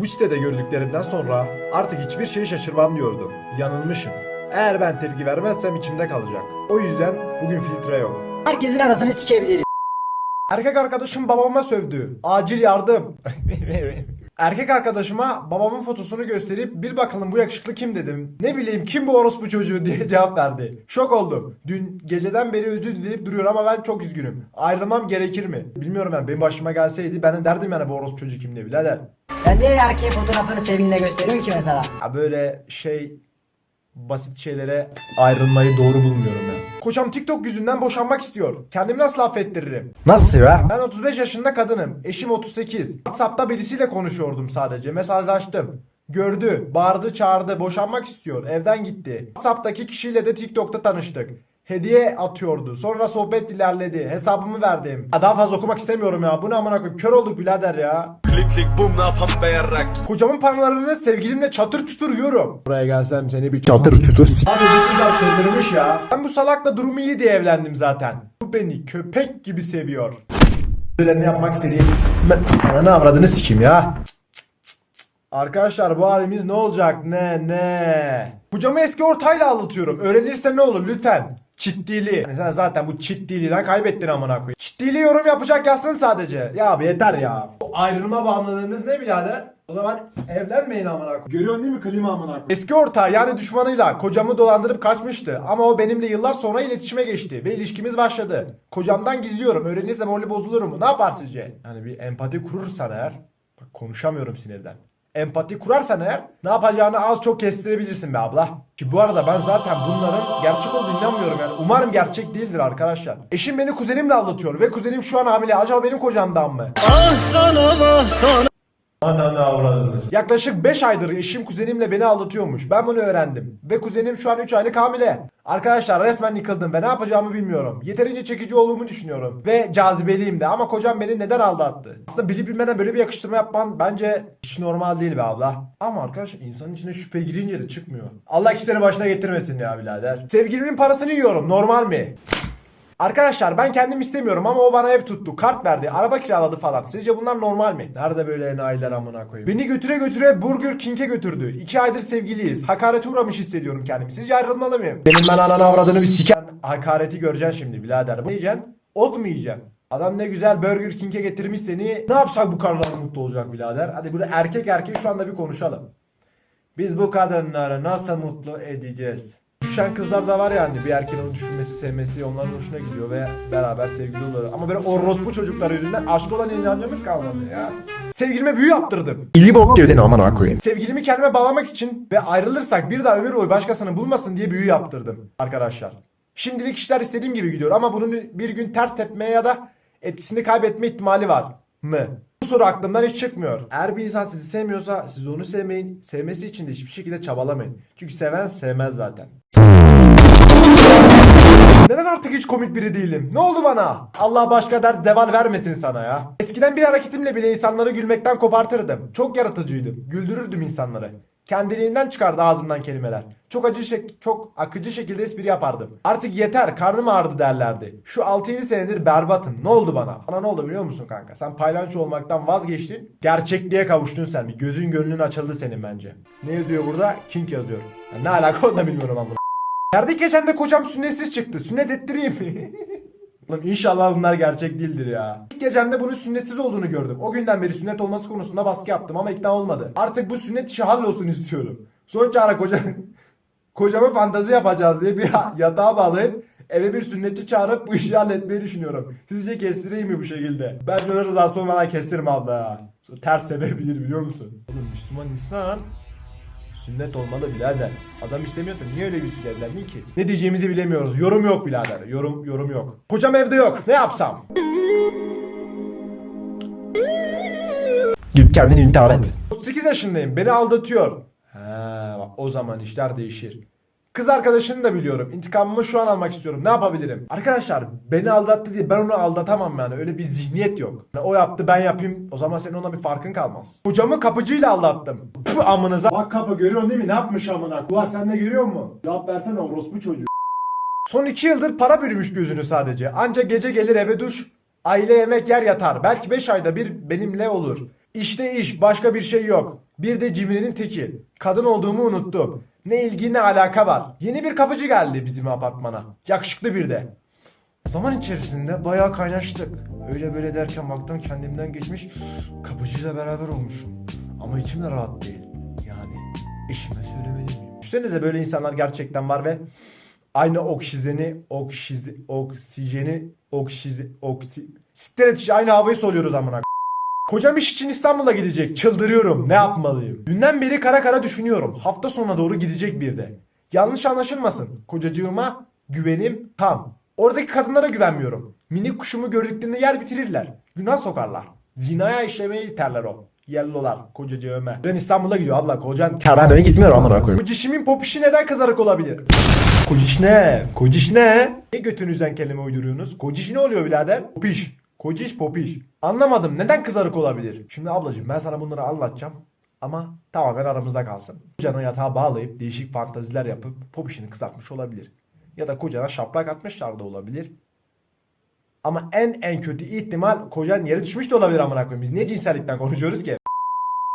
Bu sitede gördüklerimden sonra artık hiçbir şeyi şaşırmam diyordum. Yanılmışım. Eğer ben tepki vermezsem içimde kalacak. O yüzden bugün filtre yok. Herkesin arasını sikebiliriz. Erkek arkadaşım babama sövdü. Acil yardım. Erkek arkadaşıma babamın fotosunu gösterip bir bakalım bu yakışıklı kim dedim. Ne bileyim kim bu orospu çocuğu diye cevap verdi. Şok oldum. Dün geceden beri özür dileyip duruyor ama ben çok üzgünüm. Ayrılmam gerekir mi? Bilmiyorum ben. Benim başıma gelseydi ben de derdim yani bu orospu çocuğu kim diye birader. Sen niye erkeğin fotoğrafını sevgiline gösteriyorsun ki mesela? Ya böyle şey basit şeylere ayrılmayı doğru bulmuyorum ben. Kocam TikTok yüzünden boşanmak istiyor. Kendimi nasıl affettiririm? Nasıl ya? Ben 35 yaşında kadınım. Eşim 38. WhatsApp'ta birisiyle konuşuyordum sadece. Mesajlaştım. Gördü, bağırdı, çağırdı, boşanmak istiyor. Evden gitti. WhatsApp'taki kişiyle de TikTok'ta tanıştık. Hediye atıyordu. Sonra sohbet ilerledi. Hesabımı verdim. Ya Daha fazla okumak istemiyorum ya. Bu ne amına koyayım? Kör olduk birader ya. Klick, boom, ne yapalım be yarrak. Kocamın paralarını sevgilimle çatır çutur yiyorum. Buraya gelsem seni bir çatır çutur Abi bu kızlar çıldırmış ya. Ben bu salakla durumu iyi diye evlendim zaten. Bu beni köpek gibi seviyor. Böyle ne yapmak istediğim... Ben ne avradını sikeyim ya. Arkadaşlar bu halimiz ne olacak? Ne ne? Kocamı eski ortayla anlatıyorum. Öğrenirse ne olur lütfen. Yani sen zaten bu çittiliğden kaybettin amına koyayım. Çittiliği yorum yapacak yazsın sadece. Ya abi yeter ya. Bu ayrılma bağımlılığınız ne birader? O zaman evlenmeyin amına koyayım. Görüyorsun değil mi klima amına koyayım? Eski ortağı yani düşmanıyla kocamı dolandırıp kaçmıştı. Ama o benimle yıllar sonra iletişime geçti ve ilişkimiz başladı. Kocamdan gizliyorum. Öğrenirse morali bozulur mu? Ne yapar sizce? Yani bir empati kurursan eğer Bak konuşamıyorum sinirden. Empati kurarsan eğer ne yapacağını az çok kestirebilirsin be abla. Ki bu arada ben zaten bunların gerçek olduğunu inanmıyorum yani. Umarım gerçek değildir arkadaşlar. Eşim beni kuzenimle aldatıyor ve kuzenim şu an hamile. Acaba benim kocamdan mı? Ananı avradınız. Yaklaşık 5 aydır eşim kuzenimle beni aldatıyormuş. Ben bunu öğrendim. Ve kuzenim şu an 3 aylık hamile. Arkadaşlar resmen yıkıldım ve ne yapacağımı bilmiyorum. Yeterince çekici olduğumu düşünüyorum. Ve cazibeliyim de ama kocam beni neden aldattı? Aslında bilip bilmeden böyle bir yakıştırma yapman bence hiç normal değil be abla. Ama arkadaşlar insanın içine şüphe girince de çıkmıyor. Allah kimsenin başına getirmesin ya birader. Sevgilimin parasını yiyorum normal mi? Arkadaşlar ben kendim istemiyorum ama o bana ev tuttu, kart verdi, araba kiraladı falan. Sizce bunlar normal mi? Nerede böyle enayiler amına koyayım? Beni götüre götüre Burger King'e götürdü. İki aydır sevgiliyiz. Hakarete uğramış hissediyorum kendimi. Sizce ayrılmalı mıyım? Senin ben ananı avradını bir siken hakareti göreceksin şimdi birader. Ne yiyeceksin? Ot mu yiyeceksin? Adam ne güzel Burger King'e getirmiş seni. Ne yapsak bu karılar mutlu olacak birader? Hadi burada erkek erkek şu anda bir konuşalım. Biz bu kadınları nasıl mutlu edeceğiz? Düşen kızlar da var yani bir erkeğin onu düşünmesi, sevmesi onların hoşuna gidiyor ve beraber sevgili oluyorlar. Ama böyle orospu çocuklar yüzünden aşk olan inancımız kalmadı ya. Sevgilime büyü yaptırdım. İyi bok yedin aman koyayım. Sevgilimi kendime bağlamak için ve ayrılırsak bir daha ömür boyu başkasını bulmasın diye büyü yaptırdım arkadaşlar. Şimdilik işler istediğim gibi gidiyor ama bunun bir gün ters tepmeye ya da etkisini kaybetme ihtimali var mı? Bu soru aklımdan hiç çıkmıyor. Eğer bir insan sizi sevmiyorsa siz onu sevmeyin. Sevmesi için de hiçbir şekilde çabalamayın. Çünkü seven sevmez zaten. Neden artık hiç komik biri değilim? Ne oldu bana? Allah başka dert zeval vermesin sana ya. Eskiden bir hareketimle bile insanları gülmekten kopartırdım. Çok yaratıcıydım. Güldürürdüm insanları. Kendiliğinden çıkardı ağzımdan kelimeler. Çok acı şek çok akıcı şekilde espri yapardım. Artık yeter karnım ağrıdı derlerdi. Şu 6-7 senedir berbatım. Ne oldu bana? Bana ne oldu biliyor musun kanka? Sen paylanço olmaktan vazgeçtin. Gerçekliğe kavuştun sen. Bir gözün gönlün açıldı senin bence. Ne yazıyor burada? King yazıyor. Ya ne alaka onu da bilmiyorum ama. Nerede geçen de kocam sünnetsiz çıktı. Sünnet ettireyim mi? Oğlum inşallah bunlar gerçek değildir ya. İlk gecemde bunun sünnetsiz olduğunu gördüm. O günden beri sünnet olması konusunda baskı yaptım ama ikna olmadı. Artık bu sünnet işi hallolsun istiyorum. Son çare koca... kocama fantazi yapacağız diye bir yatağa bağlayıp eve bir sünnetçi çağırıp bu işi halletmeyi düşünüyorum. Sizce kestireyim mi bu şekilde? Ben şöyle rızası olmadan kestiririm abla ya. Ters sebebilir biliyor musun? Oğlum Müslüman insan Sünnet olmalı birader. Adam istemiyorsa niye öyle birisiyle evlendin ki? Ne diyeceğimizi bilemiyoruz. Yorum yok birader. Yorum yorum yok. Kocam evde yok. Ne yapsam? Git kendini intihar et. 38 yaşındayım. Beni aldatıyor. He, bak o zaman işler değişir. Kız arkadaşını da biliyorum. İntikamımı şu an almak istiyorum. Ne yapabilirim? Arkadaşlar beni aldattı diye ben onu aldatamam yani. Öyle bir zihniyet yok. Yani o yaptı ben yapayım. O zaman senin ona bir farkın kalmaz. Kocamı kapıcıyla aldattım. Püh amınıza. Bak kapı görüyorsun değil mi? Ne yapmış amına? Kuvar sen de görüyor musun? Cevap versene orospu çocuğu. Son iki yıldır para bürümüş gözünü sadece. Anca gece gelir eve duş. Aile yemek yer yatar. Belki 5 ayda bir benimle olur. İşte iş başka bir şey yok. Bir de cimrinin teki. Kadın olduğumu unuttum. Ne ilgi ne alaka var. Yeni bir kapıcı geldi bizim apartmana. Yakışıklı bir de. Zaman içerisinde bayağı kaynaştık. Öyle böyle derken baktım kendimden geçmiş kapıcıyla beraber olmuşum. Ama içim de rahat değil. Yani eşime söylemeli miyim? Düşünsenize böyle insanlar gerçekten var ve aynı oksijeni, oksizi, oksijeni, oksizi, oksi... Siktir et aynı havayı soluyoruz amına. Kocam iş için İstanbul'a gidecek. Çıldırıyorum. Ne yapmalıyım? Dünden beri kara kara düşünüyorum. Hafta sonuna doğru gidecek bir de. Yanlış anlaşılmasın. Kocacığıma güvenim tam. Oradaki kadınlara güvenmiyorum. Minik kuşumu gördüklerinde yer bitirirler. Günah sokarlar. Zinaya işlemeye iterler o. Yellolar kocacığıma. Ben İstanbul'a gidiyor abla kocan. Eve gitmiyorum amına koyayım. Kocişimin popişi neden kızarık olabilir? Kociş ne? Kociş ne? Ne götünüzden kelime uyduruyorsunuz? Kociş ne oluyor birader? Popiş. Kociş popiş. Anlamadım neden kızarık olabilir? Şimdi ablacığım ben sana bunları anlatacağım. Ama tamamen aramızda kalsın. Kocana yatağa bağlayıp değişik fantaziler yapıp popişini kızartmış olabilir. Ya da kocana şaplak atmışlar da olabilir. Ama en en kötü ihtimal kocan yere düşmüş de olabilir amına koyayım. Biz niye cinsellikten konuşuyoruz ki?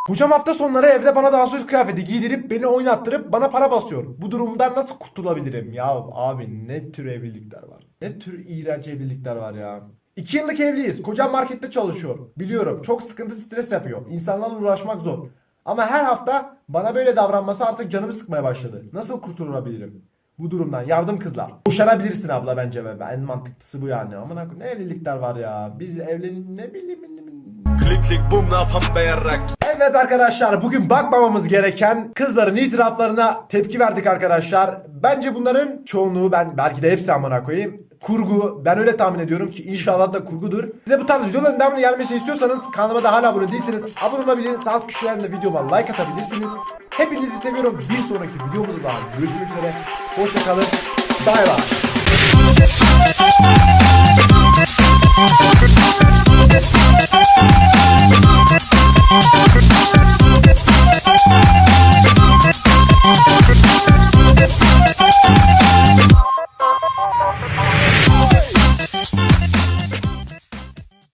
Kocam hafta sonları evde bana dansöz kıyafeti giydirip beni oynattırıp bana para basıyor. Bu durumdan nasıl kurtulabilirim? Ya abi ne tür evlilikler var? Ne tür iğrenç evlilikler var ya? İki yıllık evliyiz. Kocam markette çalışıyor. Biliyorum çok sıkıntı stres yapıyor. İnsanlarla uğraşmak zor. Ama her hafta bana böyle davranması artık canımı sıkmaya başladı. Nasıl kurtulabilirim? Bu durumdan yardım kızlar. Boşanabilirsin abla bence ve en mantıklısı bu yani. Aman ne evlilikler var ya. Biz evlenin ne bileyim. Klik klik bum ne be Evet arkadaşlar bugün bakmamamız gereken kızların itiraflarına tepki verdik arkadaşlar. Bence bunların çoğunluğu ben belki de hepsi amına koyayım kurgu. Ben öyle tahmin ediyorum ki inşallah da kurgudur. Size bu tarz videoların devamlı gelmesini istiyorsanız kanalıma da hala abone değilseniz abone olabilirsiniz. Sağ köşelerinde videoma like atabilirsiniz. Hepinizi seviyorum. Bir sonraki videomuzda daha görüşmek üzere. Hoşçakalın. Bay bay.